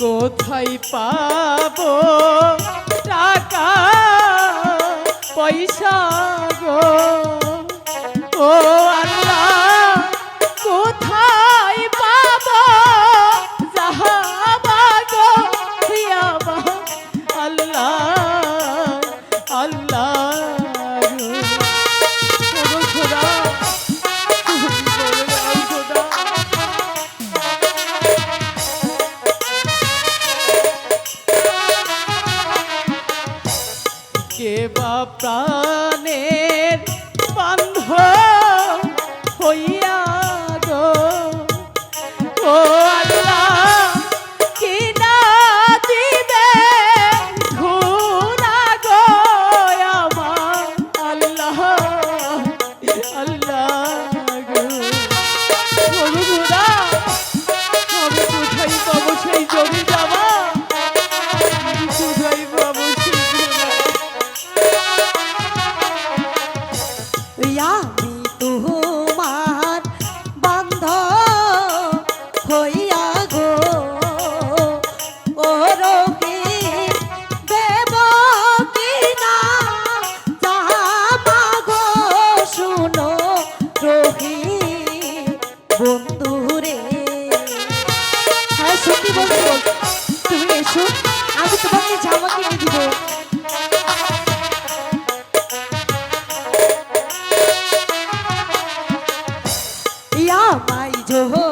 কোথায় পাব? টাকা পয়সা গো? ও আল্লাহ। বা প্রাণের বান্ধব। বন্ধুরে হ্যাঁ সত্যি বলতে তুমি এসো আমি তোমাকে জামা কিনে দিব। মাই জোহর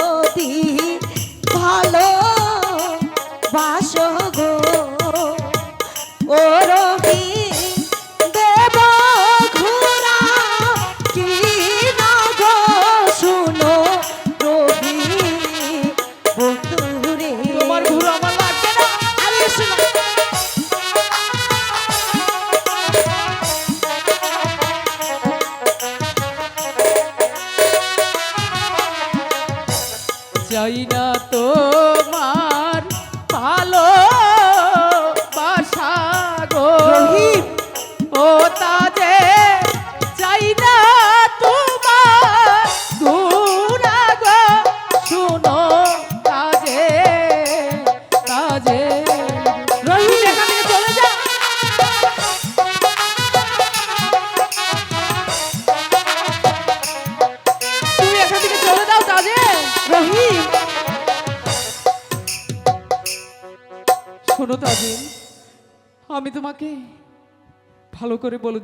চাই না তো। শোনো তাজিল আমি তোমাকে ভালো করে বলে